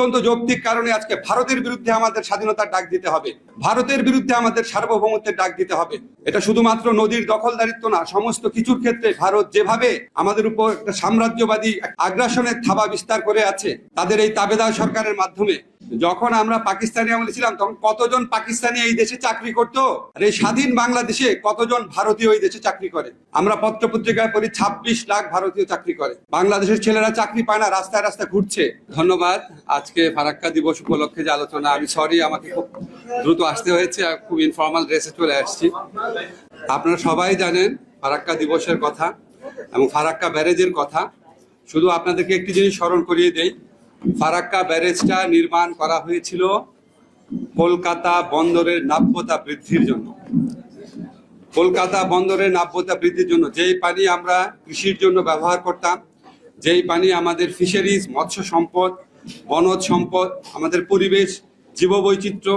অত্যন্ত যৌক্তিক কারণে আজকে ভারতের বিরুদ্ধে আমাদের স্বাধীনতার ডাক দিতে হবে। ভারতের বিরুদ্ধে আমাদের সার্বভৌমত্বের ডাক দিতে হবে। এটা শুধুমাত্র নদীর দখলদারিত্ব না, সমস্ত কিছুর ক্ষেত্রে ভারত যেভাবে আমাদের উপর একটা সাম্রাজ্যবাদী আগ্রাসনের থাবা বিস্তার করে আছে, তাদের এই তাবেদার সরকারের মাধ্যমে। যখন আমরা পাকিস্তানি আমলে ছিলাম, তখন কতজন পাকিস্তানি এই দেশে চাকরি করত? আর এই স্বাধীন বাংলাদেশে কতজন ভারতীয় এই দেশে চাকরি করে? আমরা পত্র পত্রিকায় পড়ি ছাব্বিশ লাখ ভারতীয় চাকরি করে। বাংলাদেশের ছেলেরা চাকরি পায় না, রাস্তায় রাস্তায় ঘুরছে। ধন্যবাদ। আজকে ফারাক্কা দিবস উপলক্ষে যে আলোচনা, আমি সরি আমাকে খুব দ্রুত আসতে হয়েছে খুব ইনফর্মাল ড্রেসে চলে আসছি। আপনারা সবাই জানেন ফারাক্কা দিবসের কথা এবং ফারাক্কা ব্যারেজের কথা। শুধু আপনাদেরকে একটি জিনিস স্মরণ করিয়ে দেই, ফারাক্কা ব্যারেজটা নির্মাণ করা হয়েছিল কলকাতা বন্দরের নাব্যতা বৃদ্ধির জন্য। কলকাতা বন্দরের নাব্যতা বৃদ্ধির জন্য যেই পানি আমরা কৃষির জন্য ব্যবহার করতাম, যেই পানি আমাদের ফিশারিজ মৎস্য সম্পদ বনজ সম্পদ, আমাদের পরিবেশ, জীববৈচিত্র্য,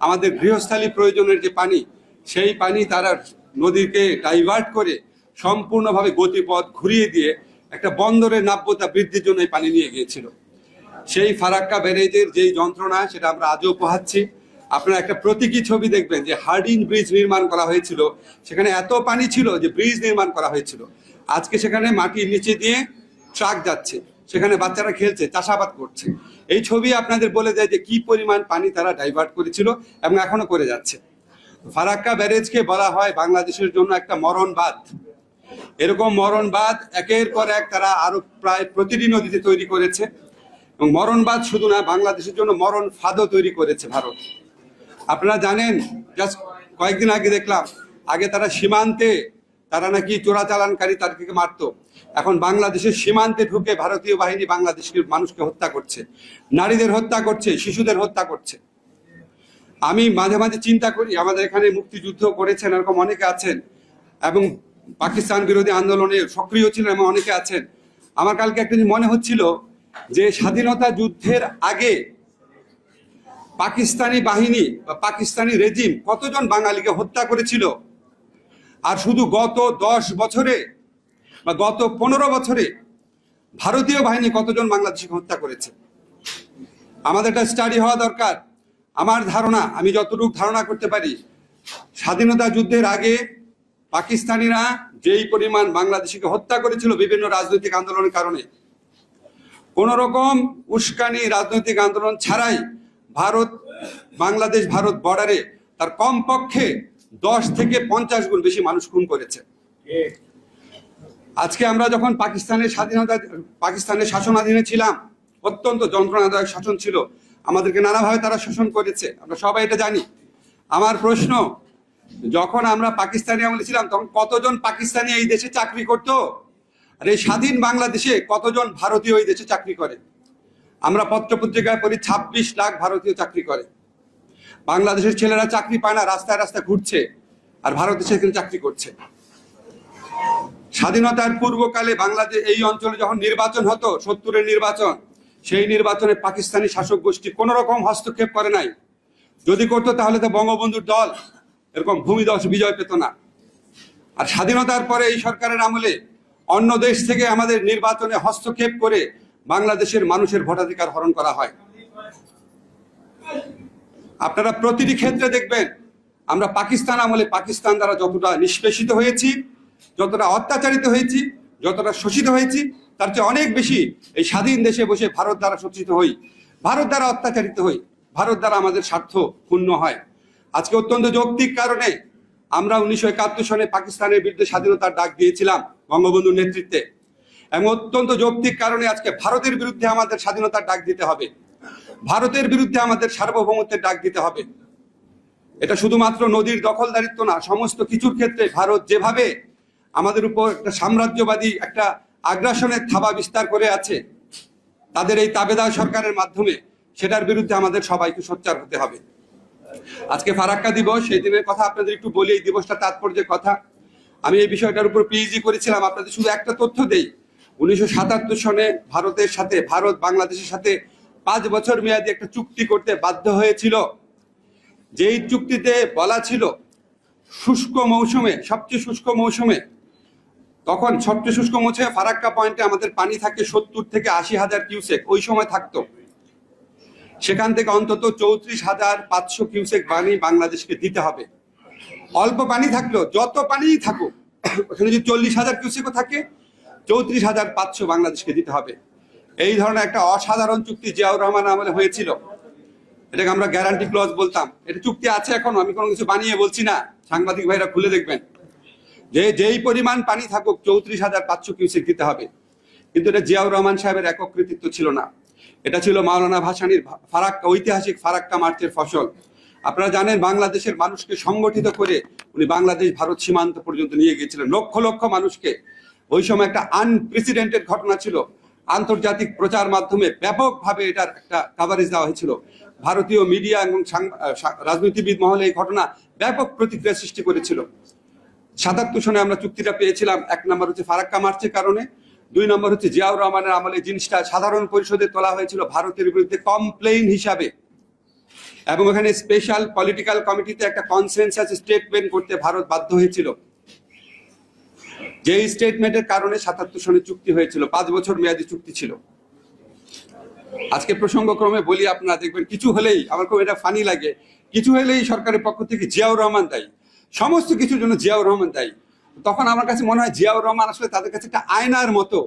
আমাদের গৃহস্থালী প্রয়োজনের যে পানি, সেই পানি তারা নদীকে ডাইভার্ট করে সম্পূর্ণভাবে গতিপথ ঘুরিয়ে দিয়ে একটা বন্দরের নাব্যতা বৃদ্ধির জন্য এই পানি নিয়ে গিয়েছিল। সেই ফারাক্কা ব্যারেজের যেই যন্ত্রণা, সেটা আমরা আজও পোহাচ্ছি। আপনারা একটা প্রতীকী ছবি দেখবেন যে হার্ডিন ব্রিজ নির্মাণ করা হয়েছিল। সেখানে এত পানি ছিল যে ব্রিজ নির্মাণ করা হয়েছিল। আজকে সেখানে মাটির নিচে দিয়ে ট্রাক যাচ্ছে। সেখানে বাচ্চারা খেলছে, চাষাবাদ করছে। এই ছবি আপনাদের বলে দেয় যে কি পরিমাণ পানি তারা ডাইভার্ট করেছিল এবং এখনও করে যাচ্ছে। ফারাক্কা ব্যারেজকে বলা হয় বাংলাদেশের জন্য একটা মরণ বাঁধ এরকম মরণ বাঁধ একের পর এক তারা আরও প্রায় প্রতিটি নদীতে তৈরি করেছে। এবং মরণ মরণবাদ শুধু না, বাংলাদেশের জন্য মরণ ফাঁদও তৈরি করেছে ভারত। আপনারা জানেন জাস্ট কয়েকদিন আগে দেখলাম, আগে তারা সীমান্তে তারা নাকি চোরাচালানকারী তাদেরকে মারতো। এখন বাংলাদেশের সীমান্তে ঢুকে ভারতীয় বাহিনী বাংলাদেশের মানুষকে হত্যা করছে। নারীদের হত্যা করছে, শিশুদের হত্যা করছে। আমি মাঝে মাঝে চিন্তা করি, আমাদের এখানে মুক্তিযুদ্ধ করেছেন এরকম অনেকে আছেন এবং পাকিস্তান বিরোধী আন্দোলনে সক্রিয় ছিলেন এবং অনেকে আছেন। আমার কালকে একটা জিনিস মনে হচ্ছিল যে স্বাধীনতা যুদ্ধের আগে পাকিস্তানি বাহিনী বা পাকিস্তানি রেজিম কতজন বাঙালিকে হত্যা করেছিল আর শুধু গত দশ বছরে বা গত পনেরো বছরে ভারতীয় বাহিনী কতজন বাংলাদেশিকে হত্যা করেছে? আমাদের একটা স্টাডি হওয়া দরকার। আমার ধারণা, আমি যতটুকু ধারণা করতে পারি, স্বাধীনতা যুদ্ধের আগে পাকিস্তানিরা যেই পরিমাণ বাংলাদেশিকে হত্যা করেছিল বিভিন্ন রাজনৈতিক আন্দোলনের কারণে কোন রকম উস্কানি রাজনৈতিক আন্দোলন ছাড়াই ভারত, বাংলাদেশ, ভারত বর্ডারে তার কমপক্ষে দশ থেকে পঞ্চাশ গুণ বেশি মানুষ খুন করেছে। আজকে আমরা যখন পাকিস্তানের স্বাধীনতা পাকিস্তানের শাসনাধীনে ছিলাম অত্যন্ত যন্ত্রণাদায়ক শাসন ছিল আমাদেরকে নানাভাবে তারা শোষণ করেছে আমরা সবাই এটা জানি। আমার প্রশ্ন যখন আমরা পাকিস্তানি আমলে ছিলাম তখন কতজন পাকিস্তানি এই দেশে চাকরি করতো? আর এই স্বাধীন বাংলাদেশে কতজন ভারতীয় এই দেশে চাকরি করে? আমরা পত্র পত্রিকায় পড়ি ছাব্বিশ লাখ ভারতীয় চাকরি করে। বাংলাদেশের ছেলেরা চাকরি পায় না, রাস্তায় রাস্তায় ঘুরছে, আর ভারতে সেখানে চাকরি করছে। স্বাধীনতার পূর্বকালে বাংলাদেশ, এই অঞ্চলে যখন নির্বাচন হতো, সত্তরের নির্বাচন, সেই নির্বাচনে পাকিস্তানি শাসক গোষ্ঠী কোন রকম হস্তক্ষেপ করে নাই। যদি করতো তাহলে তো বঙ্গবন্ধুর দল, এরকম ভূমিদশ বিজয় পেত না। আর স্বাধীনতার পরে এই সরকারের আমলে অন্য দেশ থেকে আমাদের নির্বাচনে হস্তক্ষেপ করে বাংলাদেশের মানুষের ভোটাধিকার হরণ করা হয়। আপনারা প্রতিটি ক্ষেত্রে দেখবেন, আমরা পাকিস্তান আমলে পাকিস্তান দ্বারা যতটা নিষ্পেষিত হয়েছি, যতটা অত্যাচারিত হয়েছি, যতটা শোষিত হয়েছি, তার চেয়ে অনেক বেশি এই স্বাধীন দেশে বসে ভারত দ্বারা শোষিত হই। ভারত দ্বারা অত্যাচারিত হই। ভারত দ্বারা আমাদের স্বার্থ ক্ষুণ্ণ হয়। আজকে অত্যন্ত যৌক্তিক কারণে আমরা উনিশশো একাত্তর সনে পাকিস্তানের বিরুদ্ধে স্বাধীনতার ডাক দিয়েছিলাম বঙ্গবন্ধুর নেতৃত্বে। এবং অত্যন্ত যৌক্তিক কারণে আজকে ভারতের বিরুদ্ধে আমাদের স্বাধীনতার ডাক দিতে হবে। ভারতের বিরুদ্ধে আমাদের সার্বভৌমত্বের ডাক দিতে হবে। এটা শুধুমাত্র নদীর দখলদারিত্ব না, সমস্ত কিছুর ক্ষেত্রে ভারত যেভাবে আমাদের উপর একটা সাম্রাজ্যবাদী, একটা আগ্রাসনের থাবা বিস্তার করে আছে, তাদের এই তাবেদার সরকারের মাধ্যমে সেটার বিরুদ্ধে আমাদের সবাইকে সোচ্চার হতে হবে। আজকে ফারাক্কা দিবস, সেই দিনের কথা আপনাদের একটু বলি, এই দিবসটা তাৎপর্যের কথা। আমি এই বিষয়টার উপর পিএইচডি করেছিলাম, আপনাদের শুধু একটা তথ্য দেই। উনিশশো সাতাত্তর সনে ভারতের সাথে, ভারত বাংলাদেশের সাথে পাঁচ বছর মেয়াদী একটা চুক্তি করতে বাধ্য হয়েছিল। যেই চুক্তিতে বলা ছিল, শুষ্ক মৌসুমে, সবচেয়ে শুষ্ক মৌসুমে, তখন সবচেয়ে শুষ্ক মৌসুমে ফারাক্কা পয়েন্টে আমাদের পানি থাকে সত্তর থেকে আশি হাজার কিউসেক, ওই সময় থাকতো। সেখান থেকে অন্তত চৌত্রিশ হাজার পাঁচশো কিউসেক পানি বাংলাদেশকে দিতে হবে। অল্প পানি থাকলেও যত পানিই থাকুক, ওখানে যদি চল্লিশ হাজার কিউসেকও থাকে, চৌত্রিশ হাজার পাঁচশো বাংলাদেশকে দিতে হবে। এই ধরনের একটা অসাধারণ চুক্তি জিয়াউর রহমান আমলে হয়েছিল। এটাকে আমরা গ্যারান্টি ক্লজ বলতাম। এটা চুক্তি আছে এখন, আমি কোনো কিছু বানিয়ে বলছি না। সাংবাদিক ভাইরা খুলে দেখবেন। যে যেই পরিমাণ পানি থাকুক, চৌত্রিশ হাজার পাঁচশো কিউসেক দিতে হবে। কিন্তু এটা জিয়াউর রহমান সাহেবের একক কৃতিত্ব ছিল না। এটা ছিল মাওলানা ভাসানির ফারাক্কা ঐতিহাসিক ফারাক্কা মার্চের ফসল। আপনারা জানেন, বাংলাদেশের মানুষকে সংগঠিত করে উনি বাংলাদেশ, ভারত সীমান্ত পর্যন্ত নিয়ে গিয়েছিলেন। লক্ষ লক্ষ মানুষকে। ওই সময় একটা আনপ্রেসিডেন্টেড ঘটনা ছিল। আন্তর্জাতিক প্রচার মাধ্যমে ব্যাপকভাবে এটার একটা কাভারেজ দেওয়া হয়েছিল। ভারতীয় মিডিয়া এবং রাজনীতিবিদ মহলে এই ঘটনা ব্যাপক প্রতিক্রিয়া সৃষ্টি করেছিল। সাতাত্তর সনে আমরা চুক্তিটা পেয়েছিলাম, এক নম্বর হচ্ছে ফারাক্কা মার্চের কারণে, দুই নম্বর হচ্ছে জিয়াউর রহমানের আমলে জিনিসটা সাধারণ পরিষদে তোলা হয়েছিল ভারতের বিরুদ্ধে কমপ্লেইন হিসাবে। এবং এখানে স্পেশাল পলিটিক্যাল কমিটিতে একটা কনসেনসাস স্টেটমেন্ট করতে ভারত বাধ্য হয়েছিল। যেই স্টেটমেন্টের কারণে সাতাত্তর সনে চুক্তি হয়েছিল, পাঁচ বছর মেয়াদী চুক্তি ছিল। আজকে প্রসঙ্গক্রমে বলি, আপনারা দেখবেন কিছু হলেই, আমার খুব এটা ফানি লাগে, কিছু হলেই সরকারের পক্ষ থেকে জিয়াউর রহমান দায়ী সমস্ত কিছুর জন্য জিয়াউর রহমান দায়ী তখন আমার কাছে মনে হয় জিয়াউর রহমান আসলে তাদের কাছে একটা আয়নার মতো,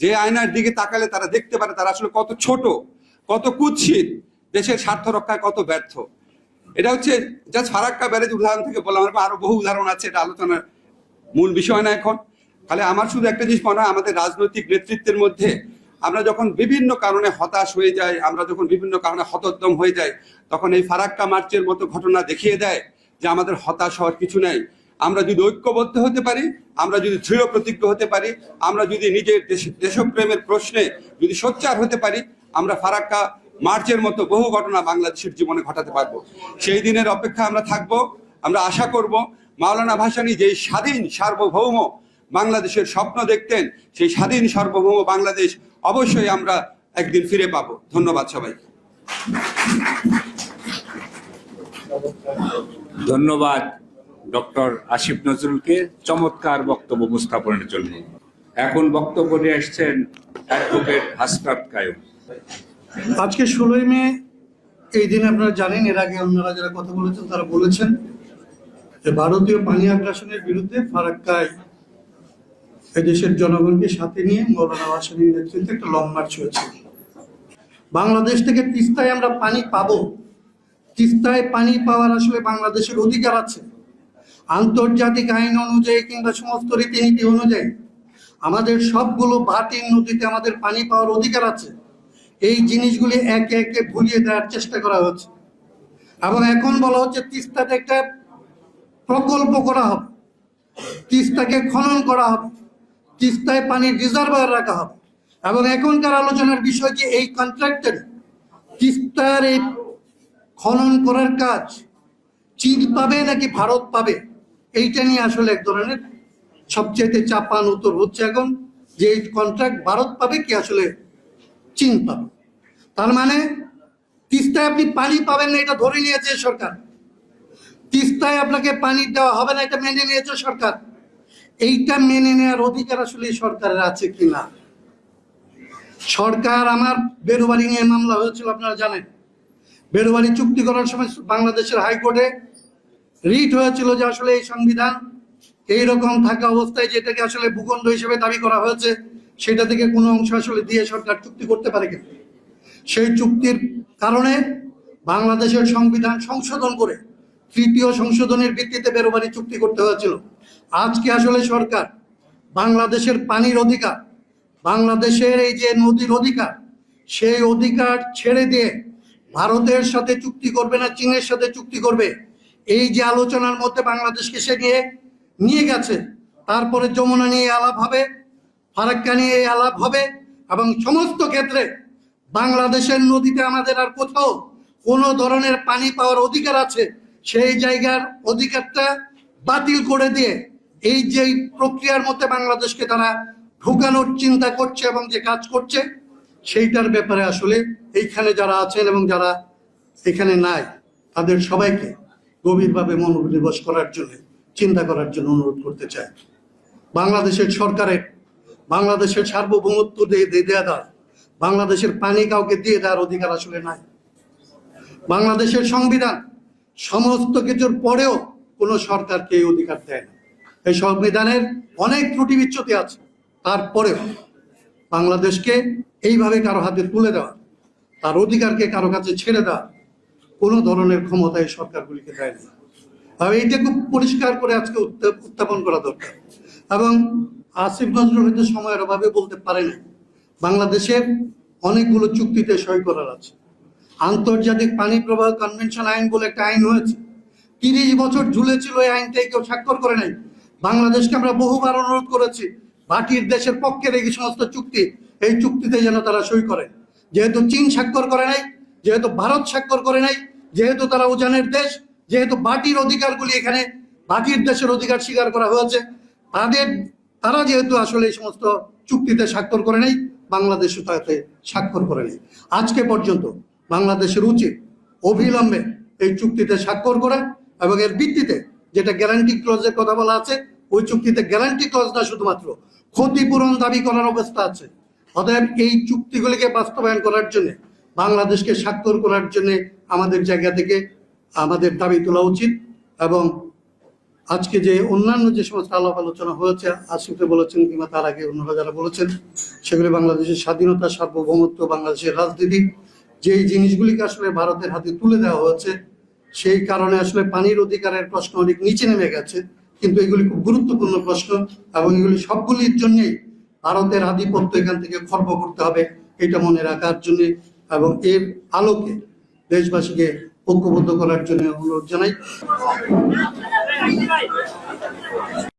যে আয়নার দিকে তাকালে তারা দেখতে পারে তারা আসলে কত ছোট, কত কুৎসিত, দেশের স্বার্থ রক্ষায় কত ব্যর্থ। এটা হচ্ছে জাস্ট ফারাক্কা ব্যারেজ উদাহরণ থেকে বললাম, আরও বহু উদাহরণ আছে, এটা আলোচনার মূল বিষয় না এখন। তাহলে আমার শুধু একটা জিনিস মনে হয়, আমাদের রাজনৈতিক নেতৃত্বের মধ্যে আমরা যখন বিভিন্ন কারণে হতাশ হয়ে যাই, আমরা যখন বিভিন্ন কারণে হতোদ্যম হয়ে যাই, তখন এই ফারাক্কা মার্চের মতো ঘটনা দেখিয়ে দেয় যে আমাদের হতাশ হওয়ার কিছু নেই। আমরা যদি ঐক্যবদ্ধ হতে পারি, আমরা যদি দৃঢ় প্রতিজ্ঞ হতে পারি, আমরা যদি নিজের দেশ- দেশপ্রেমের প্রশ্নে যদি সোচ্চার হতে পারি, আমরা ফারাক্কা মার্চের মতো বহু ঘটনা বাংলাদেশের জীবনে ঘটাতে পারব। সেই দিনের অপেক্ষা আমরা থাকব, আমরা আশা করব মাওলানা ভাসানী যেই স্বাধীন সার্বভৌম বাংলাদেশের স্বপ্ন দেখতেন সেই স্বাধীন সার্বভৌম বাংলাদেশ অবশ্যই আমরা একদিন ফিরে পাবো। ধন্যবাদ সবাইকে। ধন্যবাদ ডক্টর আসিফ নজরুলকে। চমৎকার বক্তব্য উপস্থাপনের জন্য। এখন বক্তব্য নিয়ে আসছেন অ্যাডভোকেট হাসনাত কায়ুম। আজকে ষোলোই মে এই দিন আপনারা জানেন এর আগে অন্যরা যারা কথা বলেছেন তারা বলেছেন যে ভারতীয় পানি আগ্রাসনের বিরুদ্ধে ফারাক্কায় এদেশের জনগণকে সাথে নিয়ে মৌলানা ভাসানীর নেতৃত্বে একটা লং মার্চ হয়েছে। বাংলাদেশ থেকে তিস্তায় আমরা পানি পাবো। তিস্তায় পানি পাওয়ার আসলে বাংলাদেশের অধিকার আছে। আন্তর্জাতিক আইন অনুযায়ী কিংবা সমস্ত রীতিনীতি অনুযায়ী আমাদের সবগুলো ভাটির নদীতে আমাদের পানি পাওয়ার অধিকার আছে। এই জিনিসগুলি একে একে ভুলিয়ে দেওয়ার চেষ্টা করা হচ্ছে। এবং এখন বলা হচ্ছে তিস্তাতে একটা প্রকল্প করা হবে। তিস্তাকে খনন করা হবে। তিস্তায় পানির রিজার্ভার রাখা হবে। এবং এখনকার আলোচনার বিষয় যে এই কন্ট্রাক্টর তিস্তার এই খনন করার কাজ চীন পাবে নাকি ভারত পাবে, এইটা নিয়ে আসলে এক ধরনের সবচেয়ে চাপান উত্তর হচ্ছে এখন যে এই কন্ট্রাক্ট ভারত পাবে কি আসলে চীন পাবে। তার মানে তিস্তায় আপনি পানি পাবেন না, এটা ধরে নিয়েছে সরকার। তিস্তায় আপনাকে পানি দেওয়া হবে না, এটা মেনে নিয়েছে সরকার। এইটা মেনে নেওয়ার অধিকার আসলে সরকারের আছে কিনা? সরকার আমার বেরোবাড়ি নিয়ে মামলা হয়েছিল, আপনারা জানেন। বেরোবাড়ি চুক্তি করার সময় বাংলাদেশের হাইকোর্টে রিট হয়েছিল যে আসলে এই সংবিধান এইরকম থাকা অবস্থায় যেটাকে আসলে ভূখণ্ড হিসেবে দাবি করা হয়েছে, সেটা থেকে কোনো অংশ আসলে দিয়ে সরকার চুক্তি করতে পারে কিনা? সেই চুক্তির কারণে বাংলাদেশের সংবিধান সংশোধন করে তৃতীয় সংশোধনের ভিত্তিতে বেরোবারি চুক্তি করতে হয়েছিল। আজকে আসলে সরকার বাংলাদেশের পানির অধিকার, বাংলাদেশের এই যে নদীর অধিকার, সেই অধিকার ছেড়ে দিয়ে ভারতের সাথে চুক্তি করবে না, চীনের সাথে চুক্তি করবে, এই যে আলোচনার মধ্যে বাংলাদেশকে সে নিয়ে নিয়ে গেছে, তারপরে যমুনা নিয়ে আলাপ হবে, ফারাক্কা নিয়ে আলাপ হবে, এবং সমস্ত ক্ষেত্রে বাংলাদেশের নদীতে আমাদের আর কোথাও কোনো ধরনের পানি পাওয়ার অধিকার আছে সেই জায়গার অধিকারটা বাতিল করে দিয়ে এই যে প্রক্রিয়ার মধ্যে বাংলাদেশকে তারা ঢুকানোর চিন্তা করছে এবং যে কাজ করছে, সেইটার ব্যাপারে আসলে এইখানে যারা আছেন এবং যারা এখানে নাই, তাদের সবাইকে গভীরভাবে মনোনিবেশ করার জন্য, চিন্তা করার জন্য অনুরোধ করতে চাই। বাংলাদেশের সরকারের বাংলাদেশের সার্বভৌমত্ব দিয়ে দেওয়া বাংলাদেশের পানি কাউকে দিয়ে দেওয়ার অধিকার আসলে নাই। বাংলাদেশের সংবিধান সমস্ত কিছুর পরেও কোনো সরকারকে এই অধিকার দেয় না। এই সংবিধানের অনেক ত্রুটি বিচ্যুতি আছে। তারপরেও বাংলাদেশকে এইভাবে কারও হাতে তুলে দেওয়া, তার অধিকারকে কারও কাছে ছেড়ে দেওয়া, কোনো ধরনের ক্ষমতা এই সরকারগুলিকে দেয় না। তবে এইটা খুব পরিষ্কার করে আজকে উত্থাপন করা দরকার। এবং আসিফ নজরুল হয়তো সময়ের অভাবে বলতে পারে না বাংলাদেশের অনেকগুলো চুক্তিতে সই করার আছে। আন্তর্জাতিক পানি প্রবাহ কনভেনশন আইন বলে একটা আইন হয়েছে। তিরিশ বছর ঝুলেছিল এই আইনটাই কেউ স্বাক্ষর করে নাই। বাংলাদেশকে আমরা বহুবার অনুরোধ করেছি বাটির দেশের পক্ষের এই সমস্ত চুক্তি, এই চুক্তিতে যেন তারা সই করে। যেহেতু চীন স্বাক্ষর করে নাই, যেহেতু ভারত স্বাক্ষর করে নাই, যেহেতু তারা উজানের দেশ, যেহেতু বাটির অধিকারগুলি এখানে, বাটির দেশের অধিকার স্বীকার করা হয়েছে, তাদের, তারা যেহেতু আসলে এই সমস্ত চুক্তিতে স্বাক্ষর করে নাই, বাংলাদেশও তাতে স্বাক্ষর করে নেই। আজকে পর্যন্ত বাংলাদেশের উচিত অবিলম্বে এই চুক্তিতে স্বাক্ষর করা এবং এর ভিত্তিতে যেটা গ্যারান্টি ক্লজের কথা বলা আছে, ওই চুক্তিতে গ্যারান্টি ক্লজ না শুধুমাত্র ক্ষতিপূরণ দাবি করার অবস্থা আছে। অতএব এই চুক্তিগুলিকে বাস্তবায়ন করার জন্য, বাংলাদেশকে স্বাক্ষর করার জন্য আমাদের জায়গা থেকে আমাদের দাবি তোলা উচিত এবং আজকে যে অন্যান্য যে সমস্ত আলাপ আলোচনা হয়েছে আসিফে বলেছেন কিংবা তার আগে অন্যরা যারা বলেছেন, সেগুলি বাংলাদেশের স্বাধীনতা, সার্বভৌমত্ব, বাংলাদেশের রাজনীতি যেই জিনিসগুলিকে আসলে ভারতের হাতে তুলে দেওয়া হয়েছে, সেই কারণে আসলে পানির অধিকারের প্রশ্ন অনেক নিচে নেমে গেছে। কিন্তু এগুলি খুব গুরুত্বপূর্ণ প্রশ্ন এবং এগুলি সবগুলির জন্যই ভারতের আধিপত্য এখান থেকে খর্ব করতে হবে, এটা মনে রাখার জন্য এবং এর আলোকে দেশবাসীকে ঐক্যবদ্ধ করার জন্য অনুরোধ জানাই।